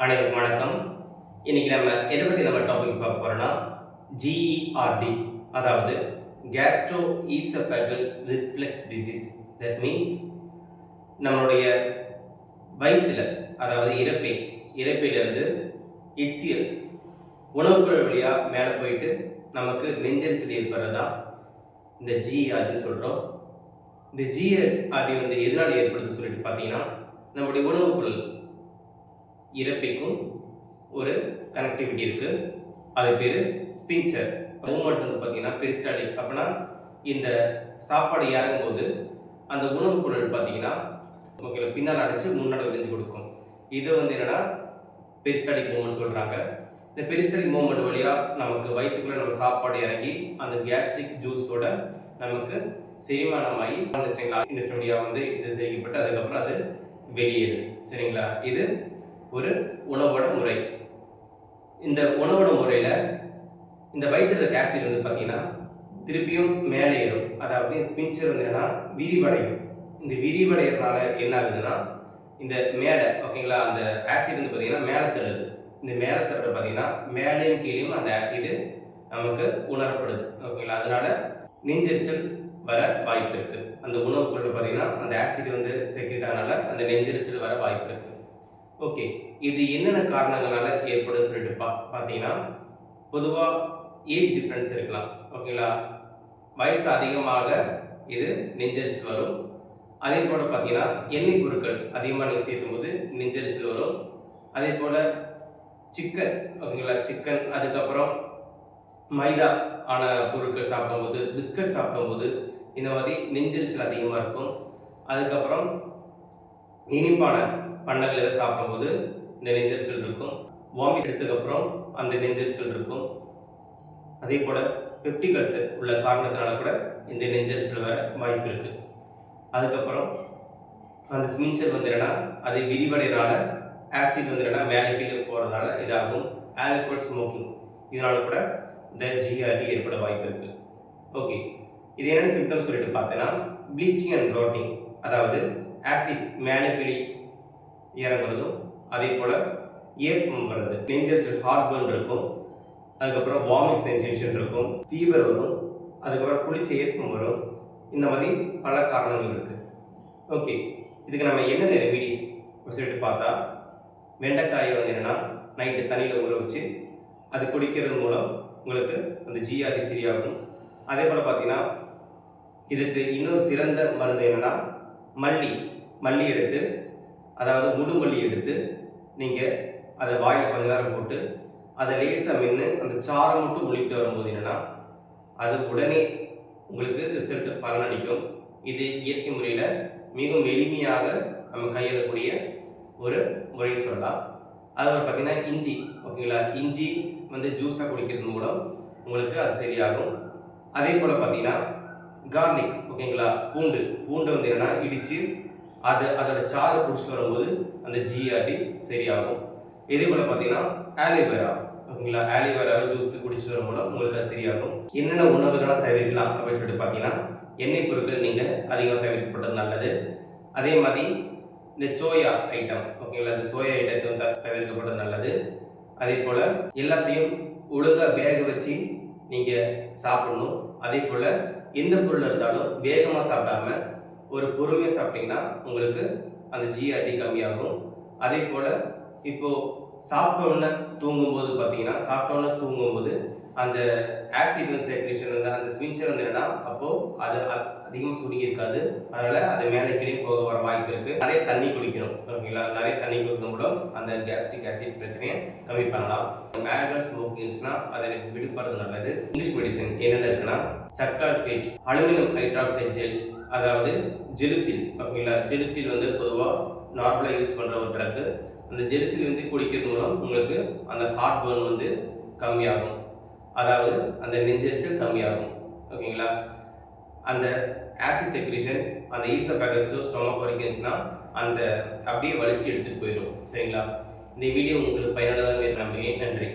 அனைவருக்கும் வணக்கம். இன்னைக்கு நம்ம எதை பற்றி நம்ம டாபிக் பார்க்க போகிறோன்னா ஜிஇஆர்டி அதாவது gastro oesophageal reflux disease that means நம்மளுடைய வயிற்றில் அதாவது இறப்பை இறப்பையிலிருந்து இட்சியல் உணவுக்குழல் வழியாக மேலே போயிட்டு நமக்கு நெஞ்சரிச்சல் ஏற்படுறது தான் இந்த ஜிஇஆர்டின்னு சொல்கிறோம் இந்த ஜிஆர்டி வந்து எதனால் ஏற்படுதுன்னு சொல்லிட்டு பார்த்தீங்கன்னா நம்முடைய உணவுக்குழல் இறப்பைக்கும் ஒரு கனெக்டிவிட்டி இருக்குது அது பேர் ஸ்பின்ச்சர் மூமெண்ட் வந்து பார்த்தீங்கன்னா பெரிஸ்டாலிக் அப்படின்னா இந்த சாப்பாடு இறங்கும்போது அந்த உணவு குழல் பார்த்தீங்கன்னா ஓகே பின்னால் அடைச்சு முன்னாடி விளைஞ்சு கொடுக்கும். இது வந்து என்னன்னா பெரிஸ்டாலிக் மூமெண்ட் சொல்கிறாங்க இந்த பெரிஸ்டாலிக் மூமெண்ட் வழியாக நமக்கு வயிற்றுக்குள்ளே நம்ம சாப்பாடு இறங்கி அந்த கேஸ்ட்ரிக் ஜூஸோட நமக்கு செரிமானமாகி இண்டஸ்ட்ரிங்களா இண்டஸ்ட்ரி வழியாக வந்து இது செய்யப்பட்டு அதுக்கப்புறம் அது வெளியேறுது. சரிங்களா? இது ஒரு உணவோட முறை. இந்த உணவோட முறையில் இந்த வயிற்றுல ஆசிட் வந்து பார்த்தீங்கன்னா திருப்பியும் மேலே ஏறும். அதாவது ஸ்பின்ச்சர் வந்து என்னென்னா விரிவடையும். இந்த விரிவடைகிறதுனால என்ன ஆகுதுன்னா இந்த மேலே ஓகேங்களா அந்த ஆசிட் வந்து பார்த்தீங்கன்னா மேலே தள்ளுது. இந்த மேலே தள்ளுறது பார்த்தீங்கன்னா மேலேயும் கீழேயும் அந்த ஆசிடு நமக்கு உணரப்படுது. ஓகேங்களா அதனால நெஞ்செரிச்சல் வர வாய்ப்பு இருக்குது அந்த உணவு பொருள் பார்த்தீங்கன்னா அந்த ஆசிட் வந்து செக்ரெட் ஆனால அந்த நெஞ்செரிச்சல் வர வாய்ப்பு இருக்குது ஓகே. இது என்னென்ன காரணங்களால் ஏற்படும் சொல்லிட்டு பா பார்த்தீங்கன்னா பொதுவாக ஏஜ் டிஃப்ரென்ஸ் இருக்கலாம். ஓகேங்களா? வயசு அதிகமாக இது நெஞ்சரிச்சல் வரும். அதே போல் பார்த்தீங்கன்னா எண்ணெய் பொருட்கள் அதிகமாக நீங்கள் சேர்த்தும் போது நெஞ்சரிச்சல் வரும். அதே போல் சிக்கன் ஓகேங்களா? சிக்கன் அதுக்கப்புறம் மைதா ஆன பொருட்கள் சாப்பிடும்போது பிஸ்கட் சாப்பிடும்போது இந்த மாதிரி நெஞ்சரிச்சல் அதிகமாக இருக்கும். அதுக்கப்புறம் இனிப்பான பண்டங்கள் எதை சாப்பிடும்போது இந்த நெஞ்சரிச்சல் இருக்கும். வாமிட் எடுத்ததுக்கப்புறம் அந்த நெஞ்சரிச்சல் இருக்கும். அதே போல் பெப்டிக் உள்ள காரணத்தினால கூட இந்த நெஞ்சரிச்சல் வர வாய்ப்பு இருக்குது அதுக்கப்புறம் அந்த ஸ்மின்ச்சர் வந்து என்னன்னா அது விரிவடைனால ஆசிட் வந்து என்னன்னா மேலே கீழே போகிறதுனால இதாகும். ஆல்கோல் ஸ்மோக்கிங் இதனால கூட இந்த ஜிஆர்டி ஏற்பட வாய்ப்பு இருக்குது ஓகே இது என்னென்ன சிம்டம்ஸ் சொல்லிட்டு பார்த்தீங்கன்னா ப்ளீச்சிங் அண்ட் ப்ளோட்டிங் அதாவது ஆசிட் மேலே கீழே இறங்குறதும் அதே போல் ஏற்பம் வருது நெஞ்சரிச்சல் ஹார்ட்பர்ன் இருக்கும். அதுக்கப்புறம் வாமிட் சென்சேஷன் இருக்கும். ஃபீவர் வரும். அதுக்கப்புறம் குளிச்ச ஏற்பம் வரும். இந்த மாதிரி பல காரணங்கள் இருக்குது ஓகே இதுக்கு நம்ம என்னென்ன ரெமிடிஸ் சொல்லிட்டு பார்த்தா வெண்டைக்காயை வந்து என்னென்னா நைட்டு தண்ணியில் ஊற வச்சு அது குடிக்கிறது மூலம் உங்களுக்கு அந்த ஜிஆர்டி சரியாகும். அதே போல் பார்த்தீங்கன்னா இதுக்கு இன்னொரு சிறந்த மருந்து என்னென்னா மல்லி. மல்லி எடுத்து அதாவது முடுமல்லி எடுத்து நீங்கள் அதை வாயில் கொஞ்ச நேரம் போட்டு அதை லேசாக மென்று அந்த சாரை மட்டும் உள்ளிட்டு வரும்போது என்னென்னா அது உடனே உங்களுக்கு ரிசல்ட் பலனளிக்கும் இது இயற்கை முறையில் மிகவும் எளிமையாக நம்ம கையாளக்கூடிய ஒரு முறைன்னு சொல்லலாம். அதுக்கப்புறம் பார்த்தீங்கன்னா இஞ்சி ஓகேங்களா? இஞ்சி வந்து ஜூஸாக குடிக்கிறது மூலம் உங்களுக்கு அது சரியாகும். அதே போல் பார்த்தீங்கன்னா கார்லிக் ஓகேங்களா? பூண்டு. பூண்டை வந்து என்னென்னா இடித்து அதை அதோட சாறு குடிச்சிட்டு வரும்போது அந்த ஜிஆர்டி சரியாகும். இதே போல் பார்த்தீங்கன்னா ஆலிவேரா ஓகேங்களா? ஆலிவேரா ஜூஸ் குடிச்சிட்டு வரும் மூலம் உங்களுக்கு அது சரியாகும். என்னென்ன உணவுகளை தவிர்க்கலாம் அப்படின்னு சொல்லிட்டு பார்த்தீங்கன்னா எண்ணெய் பொருட்கள் நீங்கள் அதிகமாக தவிர்க்கப்பட்டது நல்லது. அதே மாதிரி இந்த சோயா ஐட்டம் ஓகேங்களா? இந்த சோயா ஐட்டத்தை த- தவிர்க்கப்பட்டது நல்லது. அதே போல் எல்லாத்தையும் ஒழுங்காக வேக வச்சு நீங்கள் சாப்பிடணும். அதே போல் எந்த பொருள் இருந்தாலும் வேகமாக சாப்பிடாம ஒரு பொறுமையாக சாப்பிட்டீங்கன்னா உங்களுக்கு அந்த ஜிஆர்டி கம்மியாகும். அதே போல் இப்போது சாப்பிட்டோன்னே தூங்கும்போது பார்த்தீங்கன்னா சாப்பிட்டோன்னே தூங்கும்போது அந்த ஆசிட் செக்ரேஷன் வந்து அந்த ஸ்பின்ச்சர் வந்து அப்போது அது அதிகமாக சுருங்கி இருக்காது. அதனால் அது மேலே கீழே போக வர வாய்ப்பு இருக்குது நிறைய தண்ணி குடிக்கணும் ஓகேங்களா? நிறைய தண்ணி குடிக்கணும் கூட அந்த கேஸ்ட்ரிக் ஆசிட் பிரச்சனையை கம்மி பண்ணலாம். மேகல் ஸ்மோக்கிங்ஸ்னா அதை விடுப்படுறது நல்லது. இங்கிலீஷ் மெடிசன் என்னென்ன இருக்குன்னா சர்க்கால்பேட் அலுமினியம் ஹைட்ராக்சைட் ஜெல் அதாவது ஜெலுசில் ஓகேங்களா? ஜெலுசில் வந்து பொதுவாக நார்மலாக யூஸ் பண்ணுற ஒரு ட்ரக்கு அந்த ஜெர்சில் வந்து குடிக்கிறது மூலம் உங்களுக்கு அந்த ஹார்ட் பர்ன் வந்து கம்மியாகும். அதாவது அந்த நெஞ்செரிச்சல் கம்மியாகும். ஓகேங்களா? அந்த ஆசிட் செக்ரிஷன் அந்த ஈஸ்டர் பேக்கஸ்டோ ஸ்டொமக் வரைக்கும் இருந்துச்சுன்னா அந்த அப்படியே வலிச்சு எடுத்துகிட்டு போயிடும். சரிங்களா? இந்த வீடியோ உங்களுக்கு பயனுள்ளதாக நம்புகிறேன். நன்றி.